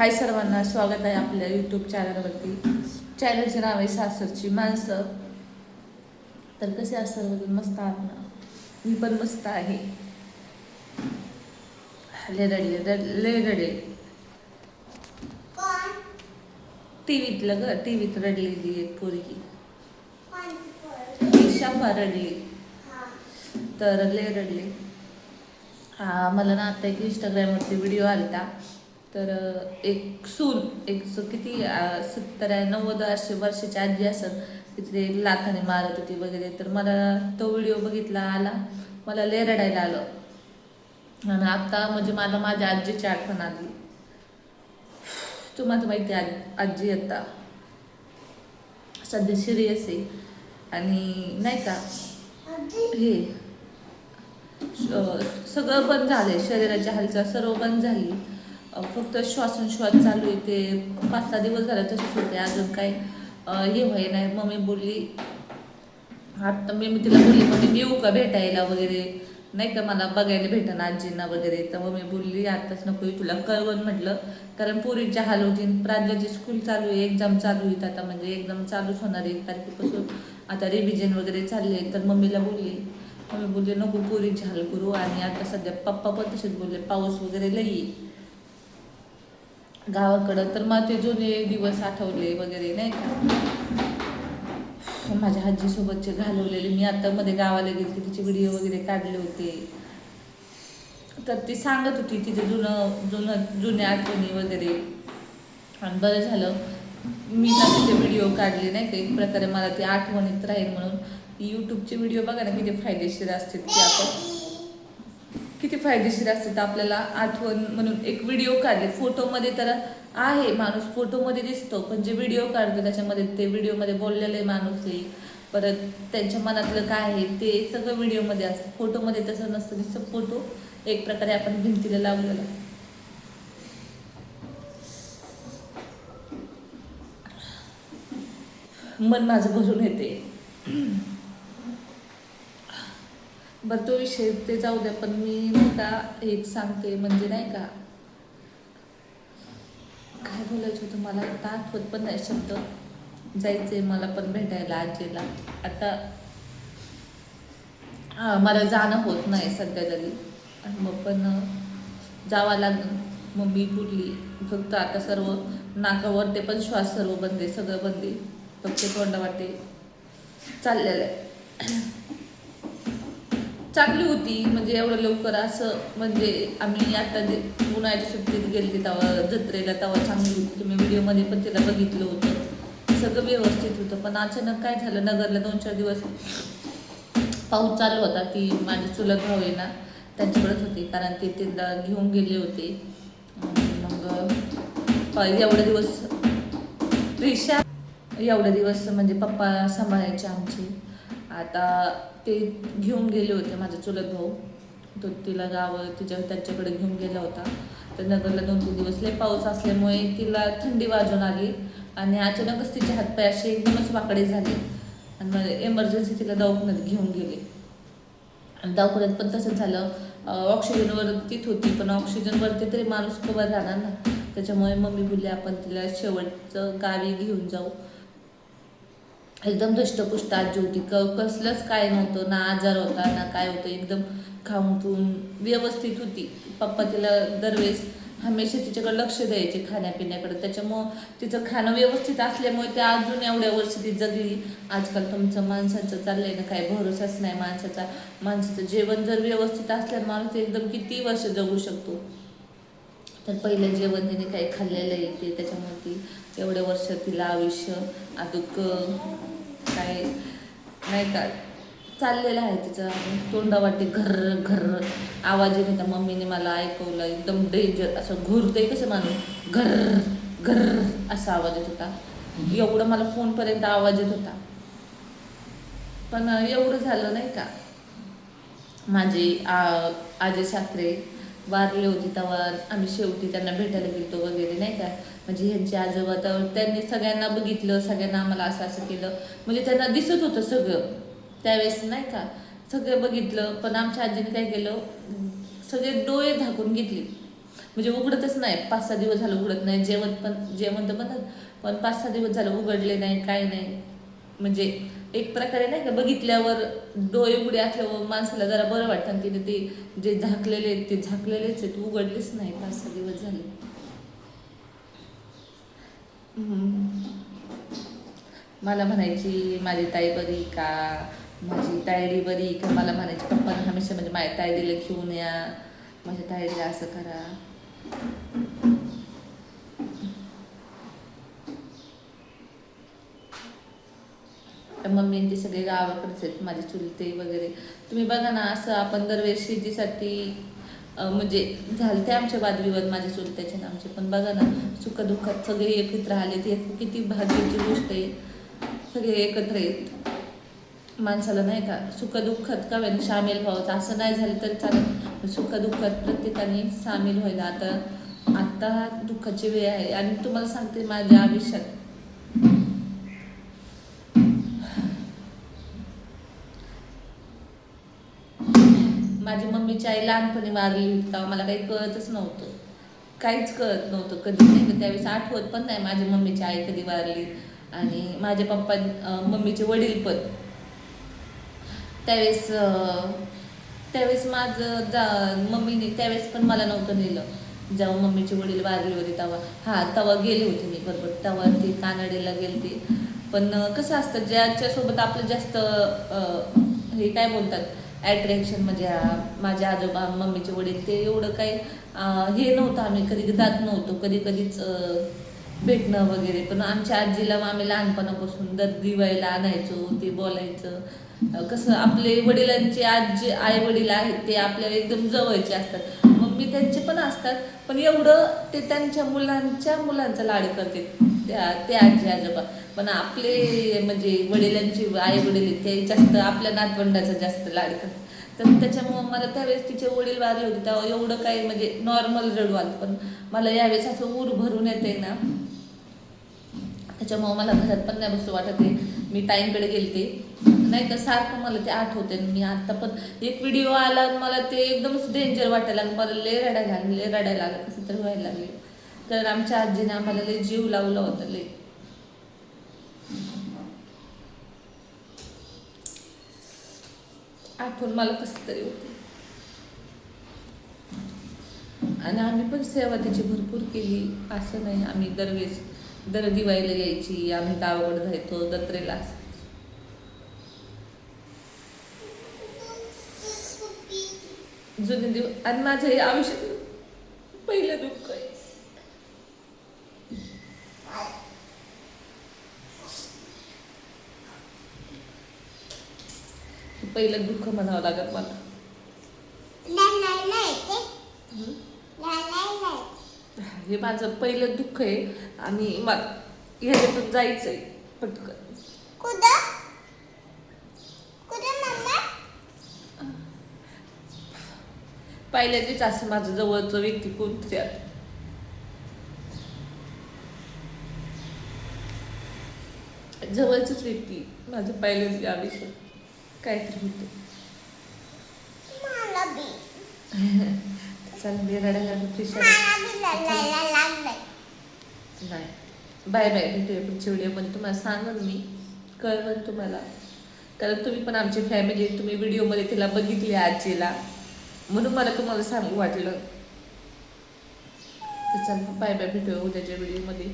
हाय सर्वांना स्वागत आहे आपल्या यूट्यूब चॅनलवरती चॅनलचे नाव आहे सासरची माणसं. तर कसे असतात मस्त आहात ना? मी पण मस्त आहे. ले रडले रड ले रडले. कोण टीव्हीतलं ग टीव्हीत रडलेली आहे पोरगी. शाफा पोर? रडली तर ले रडले. हा मला ना आता एक इंस्टाग्रामवरती व्हिडिओ आलता. तर एक सून एक किती सत्तर आहे नव्वद असे वर्षाची आजी असत तिथे लाथाने मारत होती वगैरे. तर मला तो व्हिडिओ बघितला आला. मला लय रडायला आलं. आणि आत्ता म्हणजे मला माझ्या आजीची आठवण आली. तुम्हाला माहिती आहे आजी आता सध्या सिरियस आहे. आणि नाही का हे सगळं बंद झालंय. शरीराची हालचाल सर्व बंद झाली. फक्त श्वासोच्छ्वास चालू आहे ते पाच सहा दिवस झाले तसेच होते अजून काही हे व्हाय नाही. मम्मी बोलली आता मी मी तिला बोलली मम्मी येऊ का भेटायला वगैरे? नाही का मला बघायला भेटणं आजींना वगैरे? तर मम्मी बोलली आत्ताच नको येऊ तुला कळवण म्हटलं कारण पोरीच्या हाल होती प्रांजलची स्कूल चालू आहे एक्झाम चालू आहेत आता म्हणजे एकदम चालूच होणार एक तारखेपासून आता रिव्हिजन वगैरे चालले तर मम्मीला बोलली मम्मी बोलली नको पोरीची हाल करू आणि आता सध्या पप्पा पण तसेच बोलले पाऊस वगैरे लई आहे. गावाकडं. तर मग ते जुने दिवस आठवले वगैरे नाही का? माझ्या आजीसोबतचे घालवलेले. मी आता मध्ये गावाला गेले तिचे व्हिडिओ वगैरे काढले होते. तर ती सांगत होती तिथे जुनं जुनं जुन्या आठवणी वगैरे. आणि बरं झालं. मी ना तिचे व्हिडिओ काढले नाही का? एक प्रकारे मला ती आठवणीत राहील म्हणून. यूट्यूबचे व्हिडिओ बघा ना किती फायदेशीर असतील की आपण. किती फायदेशीर असते तर आपल्याला आठवण म्हणून एक व्हिडिओ काढले. फोटोमध्ये तर आहे माणूस फोटोमध्ये दिसतो पण जे व्हिडिओ काढतो त्याच्यामध्ये ते व्हिडिओमध्ये बोललेले माणूस आहे. परत त्यांच्या मनातलं काय आहे ते सगळं व्हिडिओमध्ये असतं. फोटोमध्ये तसं नसतं नुसतं फोटो एक प्रकारे आपण भिंतीला लावलेला मन माझं भरून येते. बरं तो विषय ते जाऊ द्या पण मी नाही का एक सांगते म्हणजे नाही का काय बोलायचं होतं मला? आता आठवत पण नाही शब्द. जायचंय मला पण भेटायला आजीला. आता हा, मला जाणं होत नाही सध्या तरी. आणि मग पण जावं मग मम्मी बोलली फक्त आता सर्व नाकावर ते पण श्वास सर्व बंद सगळं बंद फक्त तोंडा वाटे चाललेलं आहे. चांगली होती म्हणजे एवढं लवकर असं म्हणजे आम्ही आता जे उन्हाळ्याच्या सुट्टीत गेले तेव्हा जत्रेला तेव्हा चांगली होती. तुम्ही व्हिडिओमध्ये पण तिला बघितलं होतं. सगळं व्यवस्थित होतं. पण अचानक काय झालं नगरला दोन चार दिवस पाऊस चालू होता ती माझी चुलत भाऊ आहे ना त्यांच्याकडेच होती. कारण ते तिला घेऊन गेले होते. मग एवढे दिवस रिक्षा एवढे दिवस म्हणजे पप्पा सांभाळायचे आमचे. आता ते घेऊन गेले होते माझा चुलत भाऊ. तो तिला गाव तिच्या त्यांच्याकडे घेऊन गेला होता. तर नगरला दोन तीन दिवस लय पाऊस असल्यामुळे तिला थंडी वाजून आली. आणि अचानकच तिचे हातपाय असे एकदमच वाकडे झाले. आणि मग एमर्जन्सी तिला दवाखान्यात घेऊन गेले. आणि दवाखान्यात पण तसंच झालं. ऑक्सिजनवर तीच होती पण ऑक्सिजनवरती तरी माणूस कवर राहणार ना. त्याच्यामुळे मम्मी बोलली आपण तिला शेवटचं गावी घेऊन जाऊ. एकदम दष्टपुष्ट आजी होती. क कसलंच काय नव्हतं. ना आजार होता ना काय होतं. एकदम खाऊन पिऊन व्यवस्थित होती. पप्पा तिला दरवेळेस हमेशा तिच्याकडे लक्ष द्यायचे खाण्यापिण्याकडे. त्याच्यामुळं तिचं खाणं व्यवस्थित असल्यामुळे त्या अजून एवढ्या वर्ष ती जगली. आजकाल तुमचं माणसाचं चाललंय ना काय? भरोसाच नाही माणसाचा. माणसाचं जेवण जर व्यवस्थित असल्यामुळे माणूस एकदम किती वर्ष जगू शकतो? तर पहिलं जेवण तिने काही खाल्लेलं आहे ते त्याच्यामुळे ती एवढ्या वर्ष तिला आयुष्य अदुक काय नाही का चाललेलं आहे तिचं. तोंडावाटे घर घर. आवाज येत होता मम्मीने मला ऐकवलं एकदम डेंजर असं घुरतंय कसं माणूस? घर घर. असा आवाज येत होता. एवढं मला फोनपर्यंत आवाज येत होता. पण एवढं झालं नाही का? माझे आ- आजे सासरे वारले होते तेव्हा आम्ही शेवटी त्यांना भेटायला गेलो वगैरे नाही का? म्हणजे ह्यांचे आजोबा तर त्यांनी सगळ्यांना बघितलं सगळ्यांना आम्हाला असं असं केलं. म्हणजे त्यांना दिसत होतं सगळं. त्यावेळेस नाही का? सगळं बघितलं पण आमच्या आजीने काय केलं? सगळे डोळे झाकून घेतले. म्हणजे उघडतच नाही. पाच सहा दिवस झालं उघडत नाही. जेवण पण जेवण तर बनत पण पाच सहा दिवस झालं उघडले नाही काय नाही. म्हणजे एक प्रकारे नाही का बघितल्यावर डोळे उघडे असल्यावर माणसाला जरा बरं वाटतं. आणि तिने ते जे झाकलेले आहेत ते झाकलेलेच आहेत. उघडलेच नाही. पाच सहा दिवस झाले. मला म्हणायची माझी ताई बरी का? माझी तायडी बरी का? मला म्हणायची पप्पा हमेशा म्हणजे माझ्या तायडीला घेऊन या. माझ्या तायडीला असं करा. तर मम्मी ते सगळे गावाकडेच आहेत माझे चुलते वगैरे. तुम्ही बघा ना असं आपण दरवेळेस शेतीसाठी म्हणजे झालते ते आमचे वादविवाद माझ्या चुलत्याचे ना आमचे. पण बघा ना सुखदुःखात सगळे एकत्र आले ते किती भाग्याची गोष्ट आहे. सगळे एकत्र आहेत. माणसाला नाही का सुखदुःखात का वेळ सामील व्हावं? असं नाही झालं तरी चालेल. सुखदुःखात प्रत्येकाने सामील व्हायला. आता आत्ता दुःखाची वेळ आहे. आणि तुम्हाला सांगते माझ्या आयुष्यात माझी मम्मीची आई लहानपणी वारली होती तेव्हा मला काही कळतच नव्हतं. काहीच कळत नव्हतं कधी. नाही त्यावेळेस आठवत पण नाही माझी मम्मीची आई कधी वारली आणि माझे पप्पा मम्मीचे वडील पण. त्यावेळेस त्यावेळेस माझं जा मम्मीने त्यावेळेस पण मला नव्हतं नेलं. जेव्हा मम्मीचे वडील वारले होते तेव्हा. हा तेव्हा गेले होते मी बरोबर. तेव्हा ते कानडीला गेलते. पण कसं असतं ज्याच्यासोबत आपलं जास्त हे काय बोलतात? ॲट्रॅक्शन म्हणजे माझ्या माझे आजोबा मम्मीचे वडील ते एवढं काही हे नव्हतं आम्ही कधी जात नव्हतो कधी कधीच भेटणं वगैरे. पण आमच्या आजीला आम्ही लहानपणापासून दर दिवाळीला आणायचो ते बोलायचं. कसं आपले वडिलांचे आजी आई वडील आहेत ते आपल्याला एकदम जवळचे असतात. मम्मी त्यांचे पण असतात पण एवढं ते त्यांच्या मुलांच्या मुलांचा लाड करते. त्या ते आजी आजोबा. पण आपले म्हणजे वडिलांची आई वडील ते जास्त आपल्या नातवंडाचा जास्त लाड करतात. तर त्याच्यामुळं मला त्यावेळेस तिचे वडील वारले होते तेव्हा एवढं काही म्हणजे नॉर्मल रडू आलं. पण मला यावेळेस असं ऊर भरून येते ना त्याच्यामुळं मला घरात पण नाही बसू वाटत आहे. मी टाईमकडे गेलते. नाही तर सारखं मला ते आठवते आणि मी आता पण एक व्हिडिओ आला आणि मला ते एकदमच डेंजर वाटायला मला लय रडायला लागले लय रडायला लागलं. कसं तर व्हायला लागले तर आमच्या आजीने आम्हाला लय जीव लावला होता लय. आठवण मला कस तरी होते. आणि आम्ही पण सेवा त्याची भरपूर केली. असं नाही आम्ही दरवेळेस दर दिवाळीला यायची आम्ही गावाकडे जायचो जत्रेला जुने दिवस आणि माझं हे आयुष्यात पहिलं दुःख आहे हे पहिलं दुःख म्हणावं लागत मला. हे माझं पहिलं दुःख आहे आणि मला ह्याच्यातून जायचंय पटकन. पहिल्यांदाच असं माझं जवळचं व्यक्ती कोणतरी आता जवळचीच व्यक्ती माझं पहिल्यांदा आयुष्यात काहीतरी होतं. चल मी रडायला. नाही बाय. बाय भेटूया पुढच्या व्हिडिओमध्ये तुम्हाला सांगन मी. कळवण तुम्हाला. कारण तुम्ही पण आमची फॅमिली तुम्ही व्हिडिओमध्ये तिला बघितली आजीला. म्हणून मला तुम्हाला सांगू वाटलं. तर चल बाय बाय भेटूया उद्याच्या व्हिडिओमध्ये